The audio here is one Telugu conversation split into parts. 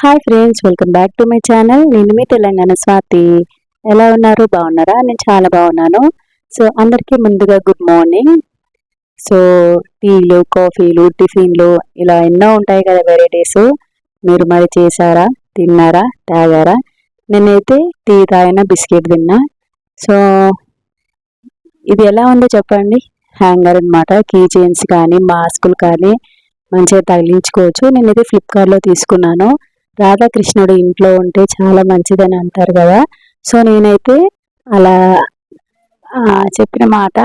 Hi friends welcome back to my channel. నేను మీ తెలంగాణ స్వాతి. ఎలా ఉన్నారు? బాగున్నారా? నేను చాలా బాగున్నాను. సో అందరికీ ముందుగా గుడ్ మార్నింగ్. సో టీలు కాఫీలు టిఫిన్లు ఇలా ఎన్నో ఉంటాయి కదా వెరైటీస్. మీరు మరి చేశారా? తిన్నారా? తాగారా? నేనైతే టీ తాగిన బిస్కెట్ తిన్నా. సో ఇది ఎలా ఉందో చెప్పండి. హ్యాంగర్ అనమాట కీ చైన్స్ కానీ మాస్కులు కానీ మంచిగా తగిలించుకోవచ్చు. నేనైతే ఫ్లిప్కార్ట్లో తీసుకున్నాను. రాధాకృష్ణుడు ఇంట్లో ఉంటే చాలా మంచిదని అంటారు కదా. సో నేనైతే అలా చెప్పిన మాట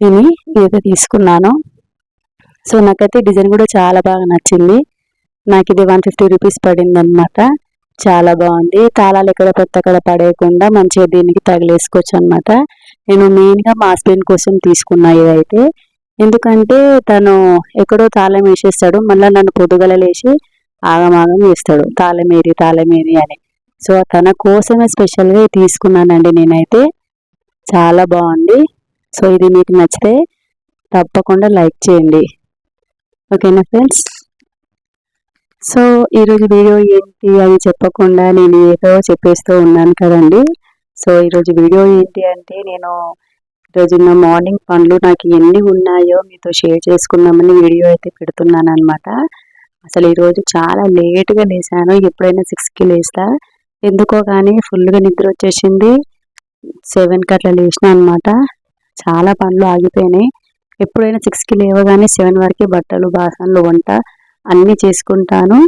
విని ఇది తీసుకున్నాను. సో నాకైతే డిజైన్ కూడా చాలా బాగా నచ్చింది. నాకు ఇది వన్ ఫిఫ్టీ రూపీస్ పడింది అనమాట చాలా బాగుంది. తాళాలు ఎక్కడ పెద్ద అక్కడ పడేయకుండా మంచిగా దీనికి తగిలేసుకోవచ్చు అనమాట నేను మెయిన్గా మా హస్బెండ్ కోసం తీసుకున్నా ఇదైతే. ఎందుకంటే తను ఎక్కడో తాళం వేసేస్తాడు. మళ్ళీ నన్ను పొద్దుగల లేచి ఆగమాగం చేస్తాడు. తాళమేరి తాళమేరి అని. సో తన కోసమే స్పెషల్గా తీసుకున్నానండి నేనైతే. చాలా బాగుంది. సో ఇది మీకు నచ్చితే తప్పకుండా లైక్ చేయండి. ఓకేనా ఫ్రెండ్స్? సో ఈరోజు వీడియో ఏంటి అని చెప్పకుండా నేను ఏదో చెప్పేస్తూ ఉన్నాను కదండి. సో ఈరోజు వీడియో ఏంటి అంటే నేను ఈరోజు నా మార్నింగ్ పనులు నాకు ఎన్ని ఉన్నాయో మీతో షేర్ చేసుకుందామని వీడియో అయితే పెడుతున్నాను అనమాట అసలు ఈరోజు చాలా లేట్గా లేసాను ఎప్పుడైనా సిక్స్కి లేస్తా. ఎందుకో కానీ ఫుల్గా నిద్ర వచ్చేసింది. సెవెన్కి అట్లా లేచిన అనమాట చాలా పనులు ఆగిపోయినాయి. ఎప్పుడైనా సిక్స్కి లేవగానే సెవెన్ వరకు బట్టలు బాసనలు వంట అన్నీ చేసుకుంటాను.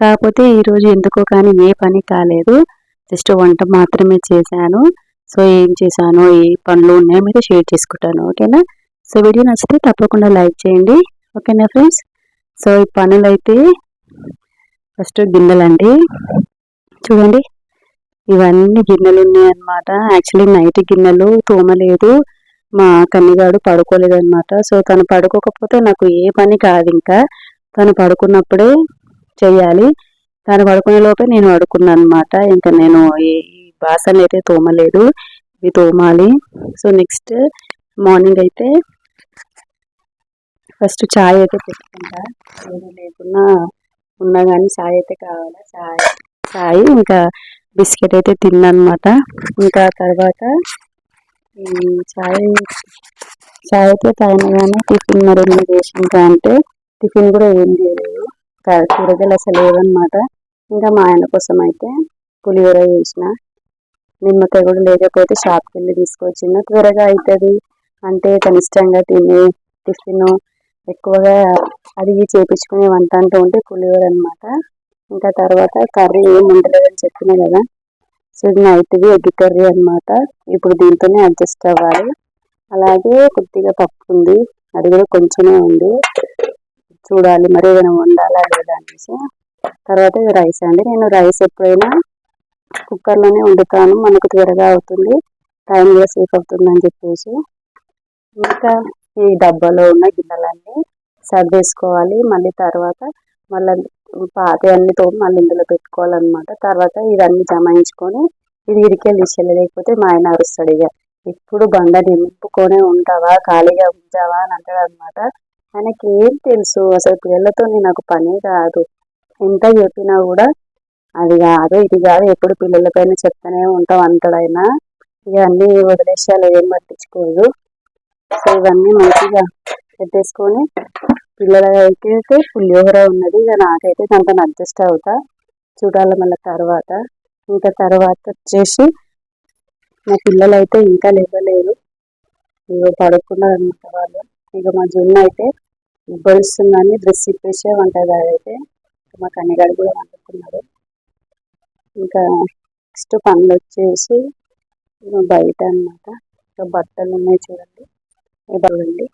కాకపోతే ఈరోజు ఎందుకో కానీ ఏ పని కాలేదు. జస్ట్ వంట మాత్రమే చేశాను. సో ఏం చేశాను? ఏ పనులు ఉన్నాయో మీద షేర్ చేసుకుంటాను. ఓకేనా? సో వీడియో నచ్చితే తప్పకుండా లైక్ చేయండి. ఓకేనా ఫ్రెండ్స్? సో ఈ పనులు అయితే ఫస్ట్ గిన్నెలండి. చూడండి ఇవన్నీ గిన్నెలు ఉన్నాయి అనమాట యాక్చువల్లీ నైట్ గిన్నెలు తోమలేదు. మా కన్నిగాడు పడుకోలేదు అనమాట సో తను పడుకోకపోతే నాకు ఏ పని కాదు ఇంకా. తను పడుకున్నప్పుడే చెయ్యాలి. తను పడుకునే లోపే నేను పడుకున్నాను అనమాట ఇంకా నేను ఈ బాసన్ అయితే తోమలేదు. ఇవి తోమాలి. సో నెక్స్ట్ మార్నింగ్ అయితే ఫస్ట్ చాయ్ అయితే పెట్టుకుంటా. ఏమీ లేకున్నా ఉన్నా కానీ చాయ్ అయితే కావాలి? చాయ్ చాయ్ ఇంకా బిస్కెట్ అయితే తిన్నమాట ఇంకా తర్వాత చాయ్ చాయ్ అయితే తాగినగానే కానీ టిఫిన్ మరి ఏమైనా చేసిందా అంటే టిఫిన్ కూడా ఏం చేయలేదు. కూరగాయలు అసలు లేవన్నమాట ఇంకా మా ఆయన కోసం అయితే పులిహోర చేసిన. నిమ్మకాయ కూడా లేకపోతే షాప్కి వెళ్ళి తీసుకొచ్చిన. త్వరగా అవుతుంది అంటే కనిష్టంగా ఇష్టంగా తినే టిఫిన్ ఎక్కువగా అడిగి చేపించుకునే వంట అంటూ ఉంటే పులిహోర అనమాట ఇంకా తర్వాత కర్రీ ఏమి ఉండలేదని చెప్పినా కదా. సో ఇది నైట్ది ఎగ్ కర్రీ అనమాట ఇప్పుడు దీంతోనే అడ్జస్ట్ అవ్వాలి. అలాగే కొద్దిగా పప్పు ఉంది. అది కూడా కొంచెమే ఉంది. చూడాలి మరి ఏదైనా వండాలా లేదా అనేసి. తర్వాత రైస్ అండి. నేను రైస్ ఎప్పుడైనా కుక్కర్లోనే వండుతాను. మనకు త్వరగా అవుతుంది. టైం కూడా సేఫ్ అవుతుంది అని చెప్పేసి. ఇంకా ఈ డబ్బాలో ఉన్న గిన్నెలన్నీ సర్దేసుకోవాలి. మళ్ళీ తర్వాత మళ్ళీ పాత అన్నితో మళ్ళీ ఇందులో పెట్టుకోవాలన్నమాట. తర్వాత ఇవన్నీ జమాయించుకొని ఇది ఇరికెళ్ళి తీసేయాలి లేకపోతే మా ఆయన అరుస్తాడు ఇక. ఎప్పుడు బండ నింపుకొనే ఉంటావా? ఖాళీగా ఉంచావా? అని అంటాడు అనమాట ఆయనకి ఏం తెలుసు? అసలు పిల్లలతో నాకు పని కాదు. ఎంత చెప్పినా కూడా అది కాదు ఇది కాదు ఎప్పుడు పిల్లలపైన చెప్తానే ఉంటాం ఆయన. ఇక అన్నీ వదిలేసాలి ఏం పట్టించుకోదు. సో ఇవన్నీ మంచిగా పెట్టేసుకొని పిల్లలకైతే పులిహోర ఉన్నది. ఇక నాకైతే దాంతో అడ్జస్ట్ అవుతా. చూడాలి మళ్ళీ తర్వాత. ఇంకా తర్వాత వచ్చేసి మా పిల్లలు అయితే ఇంకా లేవలేరు. ఇక పడుకున్నారు అనమాట వాళ్ళు. ఇక మా జున్ను అయితే ఉబ్బరిస్తుందని డ్రెస్ ఇప్పేసే వంటది అయితే మా కన్నగాడు కూడా వండుకున్నాడు. ఇంకా నెక్స్ట్ పనులు వచ్చేసి బయట అనమాట బట్టలు ఉన్నాయి చూడండి. ఇవ్వండి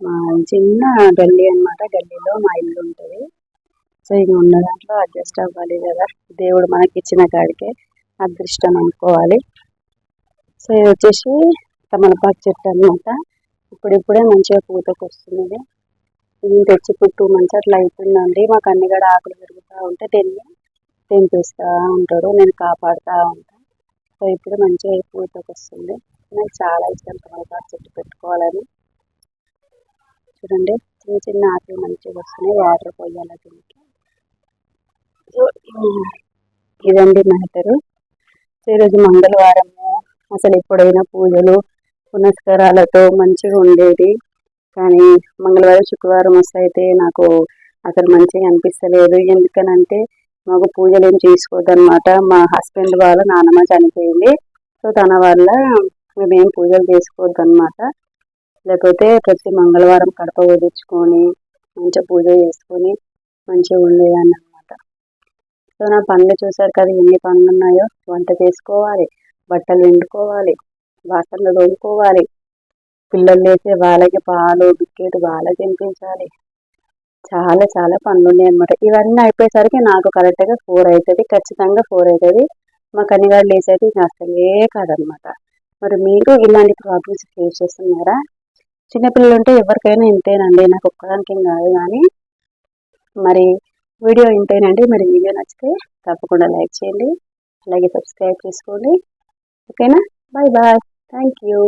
మా చిన్న గల్లీ అనమాట గల్లీలో మా ఇల్లు ఉంటుంది. సో ఇది ఉన్న దాంట్లో అడ్జస్ట్ అవ్వాలి కదా. దేవుడు మనకి ఇచ్చిన కాడికే అదృష్టం అనుకోవాలి. సో ఇది వచ్చేసి తమలపాకు చెట్టు అనమాట ఇప్పుడిప్పుడే మంచిగా పూతకు వస్తున్నది. ఇది తెచ్చి పుట్టు టూ మంత్స్ అట్లా అవుతుందండి మాకు అన్ని కూడా ఆకులు పెరుగుతూ ఉంటే దీన్ని తెంపిస్తూ ఉంటారు. నేను కాపాడుతూ ఉంటాను సో ఇప్పుడు మంచిగా పూతకు వస్తుంది. నాకు చాలా ఇష్టం. తమలపాకు చెట్టు పెట్టుకోవాలని. చూడండి చిన్న చిన్న ఆకులు మంచిగా వస్తున్నాయి. వాటర్ పోయాలి దీనికి. సో ఇదండి మ్యాటరు ఈరోజు మంగళవారము. అసలు ఎప్పుడైనా పూజలు పునస్కారాలతో మంచిగా ఉండేది. కానీ మంగళవారం శుక్రవారం వస్తే అయితే నాకు అసలు మంచిగా అనిపిస్తలేదు. ఎందుకనంటే మాకు పూజలు ఏం చేసుకోవద్దనమాట మా హస్బెండ్ వాళ్ళ నాన్నమ్మ చనిపోయింది. సో తన వల్ల మేమేం పూజలు చేసుకోవద్దు అనమాట లేకపోతే ప్రతి మంగళవారం కడప వదిలించుకొని మంచిగా పూజ చేసుకొని మంచిగా ఉండేదాన్ని అనమాట సో నా పనులు చూసారు కదా ఎన్ని పనులు ఉన్నాయో? వంట చేసుకోవాలి బట్టలు ఎండుకోవాలి వాసనలు తోముకోవాలి. పిల్లలు లేస్తే వాళ్ళకి పాలు బిస్కెట్ వాళ్ళకి తినిపించాలి. చాలా చాలా పనులు ఉన్నాయి అనమాట ఇవన్నీ అయిపోయేసరికి నాకు కరెక్ట్గా ఫోర్ అవుతుంది ఖచ్చితంగా ఫోర్ అవుతుంది. మా కనిగాడు లేసేది ఇంకా అసలే కాదనమాట మరి మీరు ఇలాంటి ప్రాబ్లమ్స్ ఫేస్ చేస్తున్నారా? చిన్నపిల్లలు ఉంటే ఎవరికైనా ఇంతేనండి నాకు ఒక్కదానికి కాదు కానీ మరి వీడియో ఇంతేనండి మరి వీడియో నచ్చితే తప్పకుండా లైక్ చేయండి అలాగే సబ్స్క్రైబ్ చేసుకోండి. ఓకేనా? Bye bye. Thank you